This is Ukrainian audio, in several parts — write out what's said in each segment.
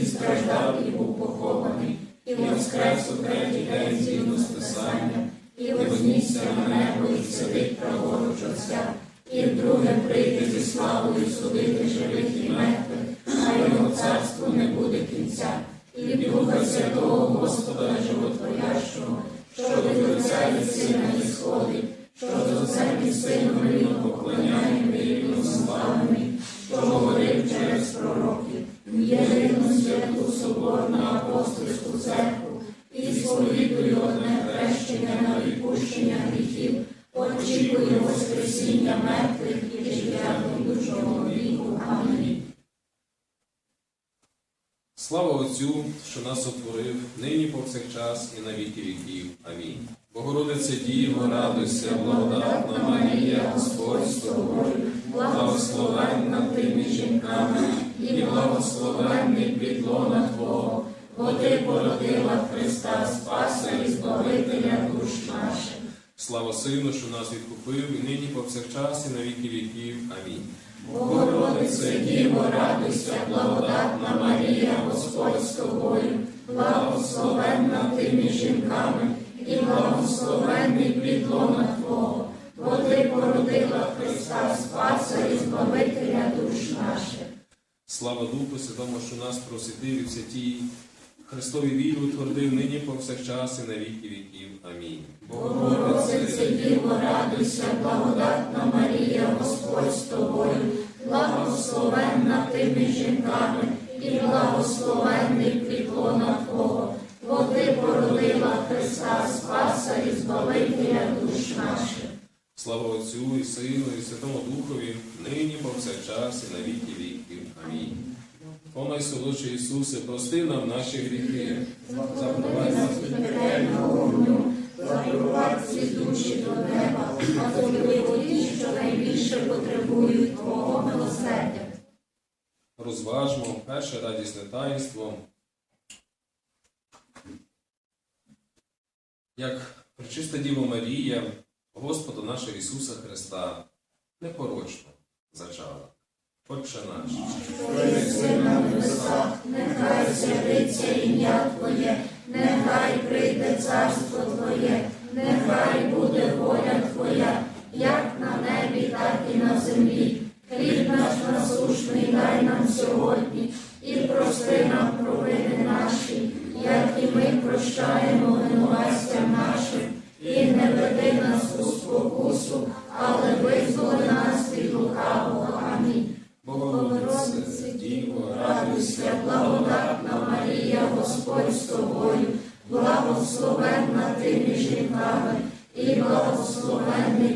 і страждав, і був похований, і воскрес у третій день згідно з Писанням, і вознісся на небо, і сидить праворуч Отця, і вдруге прийде зі славою судити живих і мертвих, а його царству не буде кінця, і Духа Святого Господа Животворящого, що від Отця і Сина і сходить, що з Отцем і Сином рівно поклоняємо і рівно славимо, Слава Отцю, що нас сотворив, нині повсякчас і на віки віків. Амінь. Богородице Діво, радуйся, благодатна Марія, Господь з тобою, благословенна ти між жінками, і благословенний підлона Твого, бо ти породила Христа Спаса і Збавителя душ наших. Слава Сину, що нас відкупив, і нині повсякчас і на віки віків. Амінь. Богородице Діво, радуйся, благодатна Марія, Господь з тобою, благословенна ти між жінками, і благословенний підлона Твого, бо ти породила Христа Спаса і Збавителя душ наших. Слава Духу Святому, що нас просвітив і в святій Христові віру утвердив нині повсякчас і на віки віків. Амінь. Богородице Діво, радуйся, благодатна ти жінками, і благословенний підлона Твого, бо ти породила Христа Спаса і Збавителя душ наших. Слава Отцю і Сину, і Святому Духові, нині повсякчас і на віки віків. Амінь. О найсолодший Ісусе, прости нам наші гріхи, запровадь нас від Пекельного вогню, запровадь ці душі до неба, особливо ті, що найбільше потребують Твого милосердя. Розважмо перше радісне таїнство. Як пречиста Діва Марія, Господа нашого Ісуса Христа, непорочно зачала. Отче наш, Твоє на небесах, нехай святиться ім'я Твоє, нехай прийде царство Твоє, нехай буде воля Твоя, як на небі, так і на землі. Хліб наш насушний дай нам сьогодні, і прости нам провини наші, як і ми прощаємо винуватцям нашим, і не веди нас у спокусу, але визволи нас від лукавого. Амінь. Богородице, Діво, Радуйся, благодатна Марія, Господь з тобою, благословенна ти між жінками, і благословенний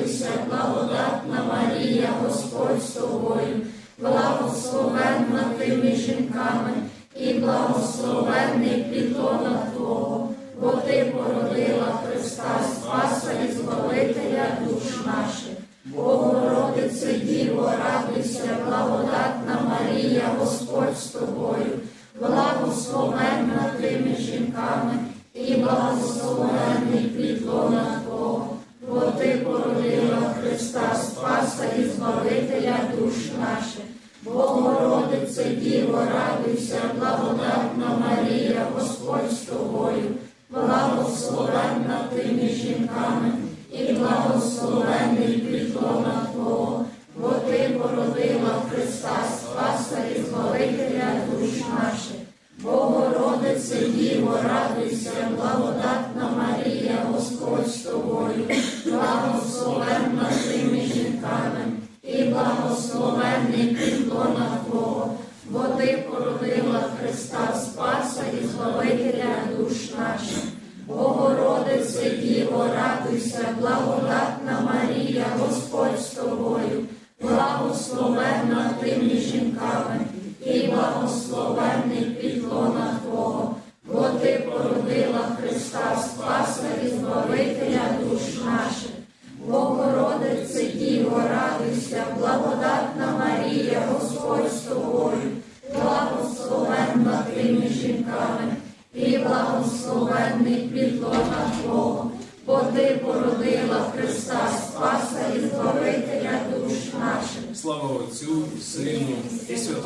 благодатна Марія, Господь з тобою, Діво, радуйся, благодатна Марія, Господь з тобою, благословенна ти між жінками, і благословенний плітлона Твого,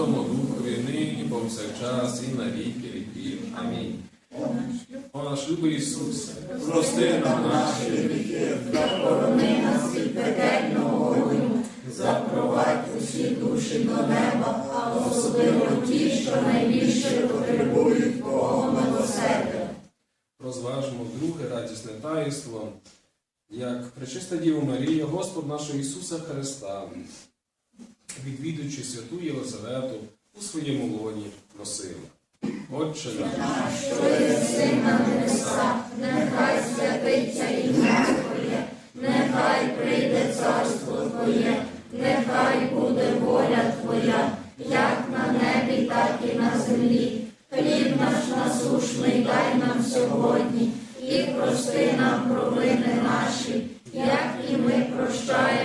Святому Духові, нині, повсякчас, і на віки віків. Амінь. О наш любий Ісусе, прости нам наші гріхи, Захорони нас від пекельного вогню, запровадь усі душі до неба, а особливо ті, що найбільше потребують Твого милосердя. розважимо друге радісне таїство, як пречиста Діва Марія, Господь нашого Ісуса Христа, відвідуючи святу Єлизавету у своєму лоні просила. Отче наш, Що єси на небесах, нехай святиться ім'я Твоє, нехай прийде царство Твоє, нехай буде воля Твоя, як на небі, так і на землі. Хліб наш насушний дай нам сьогодні, і прости нам провини наші, як і ми прощаємо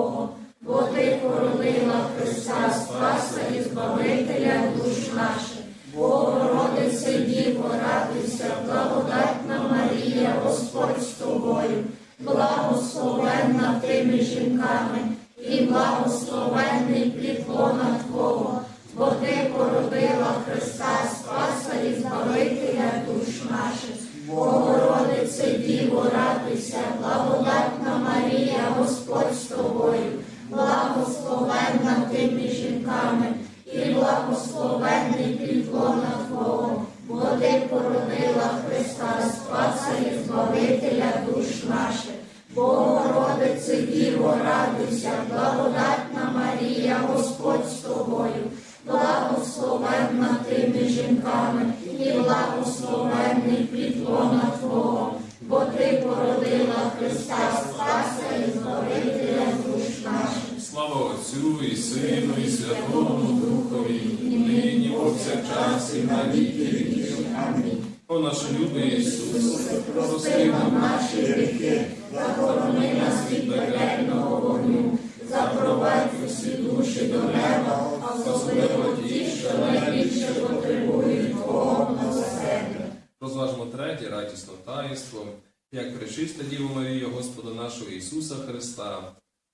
Отцю і Сину, і Святому Духові, нині, повсякчас, і на віки віків. Амінь. О наш любий Ісус, прости нам наші гріхи, захорони нас від пекельного вогню, запровадь усі душі до неба, особливо ті, що найбільше потребують Твого милосердя. Розважмо третє радісно таїнство, як пречиста Діва Марія Господа нашого Ісуса Христа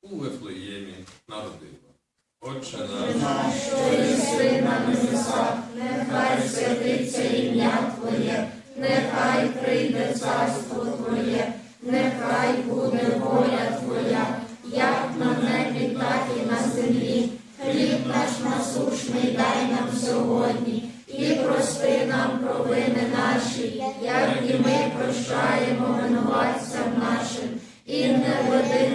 у Вифлеємі народила. Отче наш, що єси на небесах, нехай святиться ім'я Твоє, нехай прийде царство Твоє, нехай буде воля Твоя, як на небі, так і на землі. Хліб наш насушний дай нам сьогодні, і прости нам провини наші, як і ми прощаємо винуватцям нашим, і не веди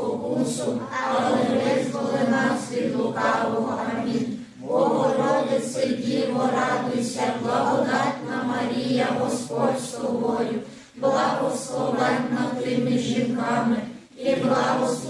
спокусу, але визволи нас від лукавого. Амінь. Богородице, Діво, радуйся, благодатна Марія, Господь з тобою, благословенна ти між жінками, і благословенний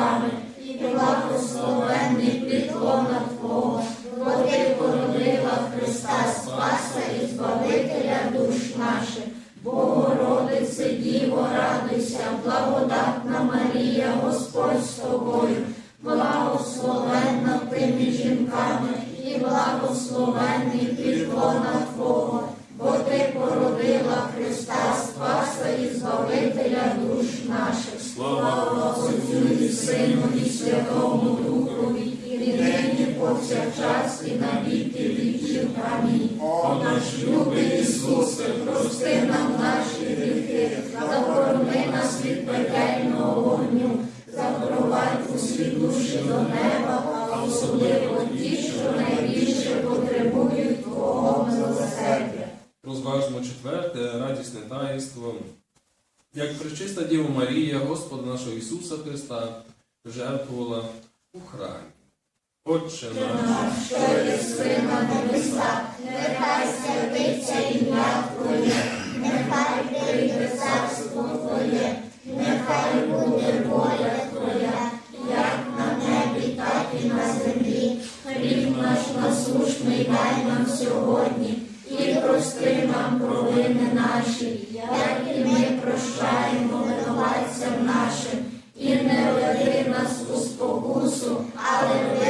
жінками, і благословенний плід Святому Духові, і нині повсякчас і на віки віків. Амінь. О наш любий Ісусе, Прости нам наші гріхи, захорони нас від пекельного вогню, запровадь усі душі до неба, а особливо ті, що найбільше потребують Твого милосердя. розважмо четверте радісне таїнство, як пречиста Діва Марія Господа нашого Ісуса Христа жертвувала у храмі. Отче наш, що єси на небесах, нехай святиться ім'я Твоє, нехай прийде царство Твоє, нехай буде воля Твоя, як на небі, так і на землі. Хліб наш насушний дай нам сьогодні і прости нам провини наші, як і ми прощаємо. அவன்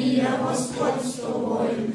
мія Господь з тобою.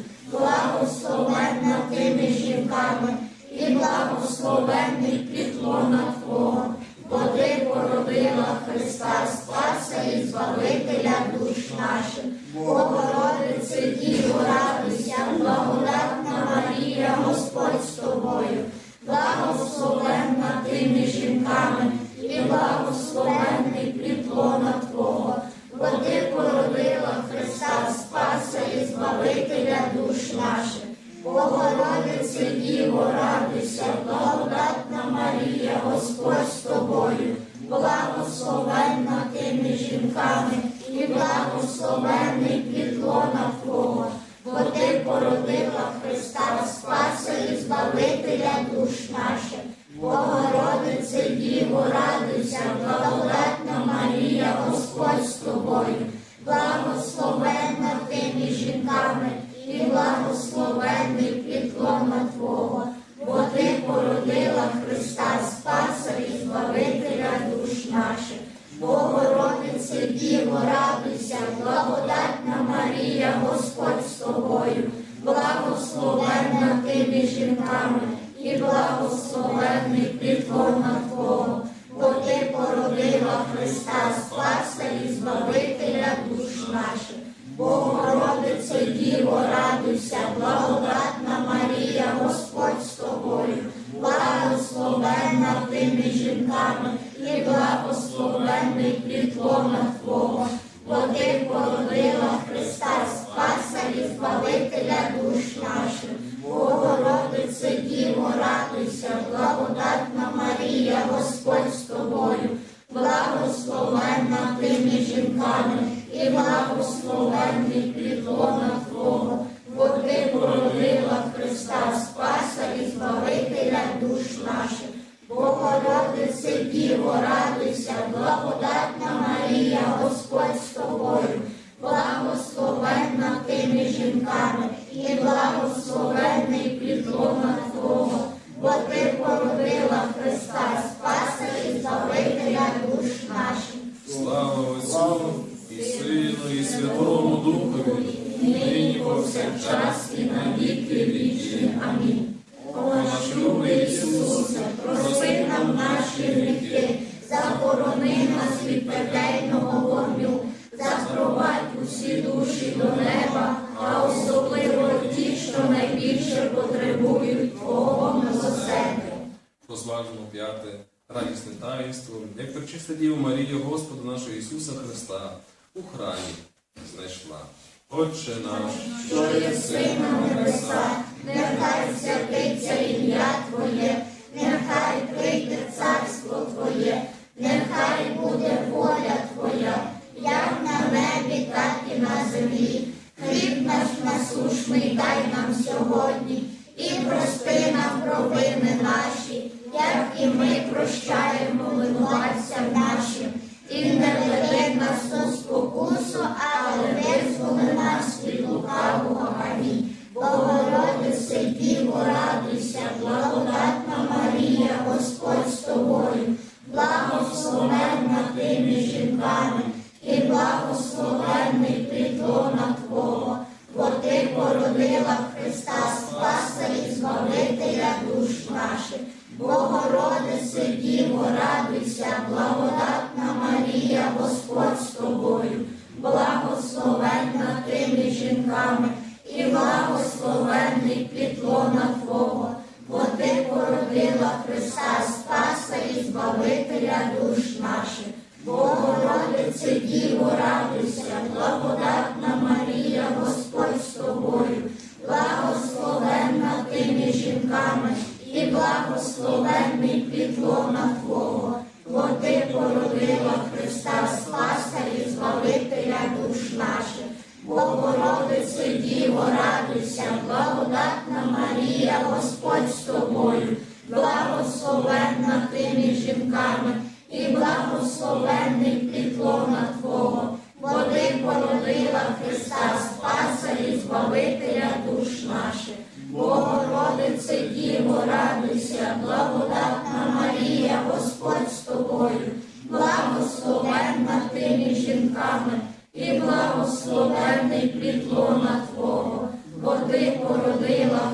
радуйся, Діво, радуйся, благодатна Марія, Господь. жінками і благословенний плід лона Твого, бо ти породила Христа Спаса і Збавителя душ наших. وهدى Господа нашого Ісуса Христа у храмі знайшла. Отче наш, що єси сина, небеса, нехай святиться ім'я Твоє, нехай прийде царство Твоє, нехай буде воля Твоя, як на небі, так і на землі. Хліб наш насушний дай нам сьогодні і прости нам провини наші, як і ми прощаємо. Марія, Господь з тобою, благословенна ти між жінками, і благословенний плід лона Твого, бо ти породила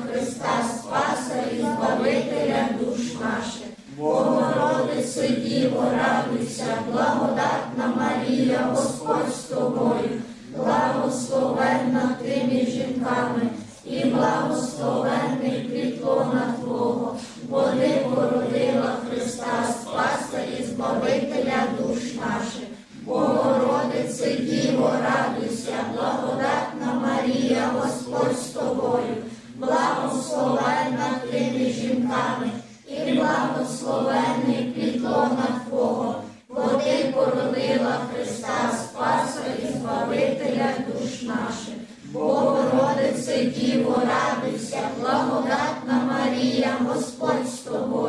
благодатна Господь з тобою,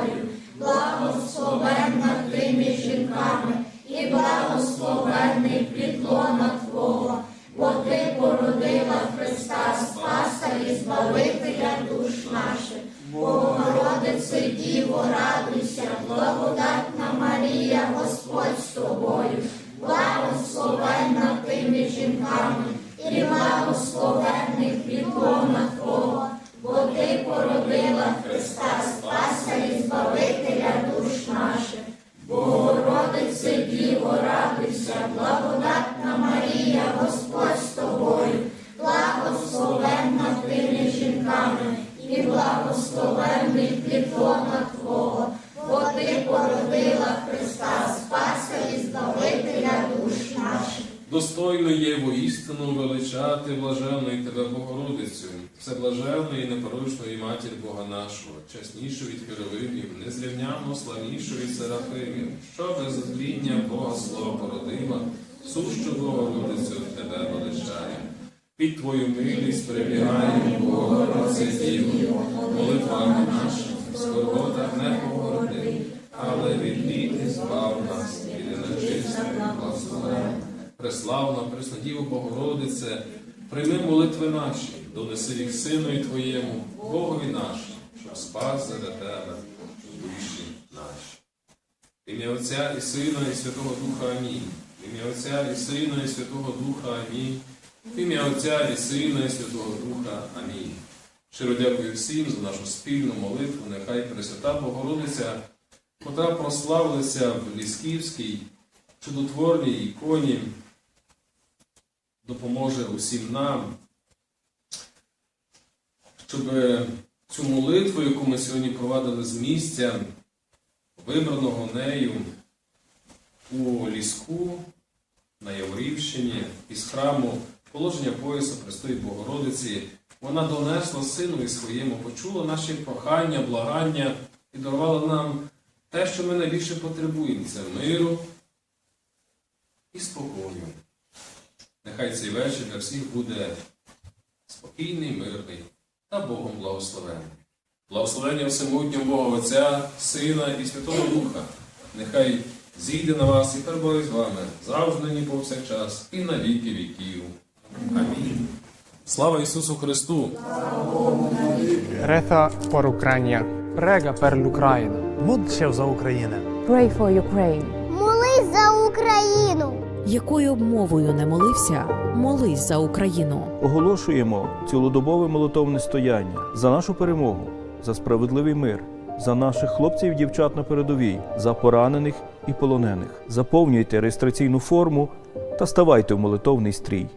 Достойно є воістину величати блаженної тебе Богородицю, всеблаженної і непорочної матір Бога нашого, чеснішу від херовимів, незрівняно славнішу від серафимів, що без зління Бога Слова породила, сущу Богородицю тебе величає. Під твою милість прибігає Богородице Діво, молитвами нашими, в скорботах не погорди, але від біди збав нас, від нечистих благословення. Преславна, Преснодіво Богородице, прийми молитви наші, донеси їх Синові Твоєму, Богові нашому, щоб спас за тебе душі наші. Ім'я Отця і Сина, і Святого Духа Амінь. Ім'я Отця і Сина, і Святого Духа Амінь. Ім'я Отця і Сина, і Святого Духа Амінь. Щиро дякую всім за нашу спільну молитву. Нехай Пресвята Богородиця, котра прославилася в Лісківській чудотворній іконі, допоможе усім нам, щоб цю молитву, яку ми сьогодні провадили з місця, вибраного нею у ліску на Яворівщині із храму положення пояса Престої Богородиці, вона донесла сину своєму, почула наші прохання, благання і дарувала нам те, що ми найбільше потребуємо це миру і спокою. Нехай цей вечір для всіх буде спокійний, мирний та Богом благословений. Благословення всемогутнього Бога Отця, Сина і Святого Духа. Нехай зійде на вас і перебуває з вами завжди, нині повсякчас, і на віки віків. Амінь. Слава Ісусу Христу! Reza por Ucrania. Prega per l'Ucraina. Módl за Україну. Pray for Ukraine. Молись за Україну. Якою б мовою не молився, молись за Україну. Оголошуємо цілодобове молитовне стояння за нашу перемогу, за справедливий мир, за наших хлопців і дівчат на передовій, за поранених і полонених. Заповнюйте реєстраційну форму та ставайте в молитовний стрій.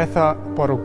Μέθα προ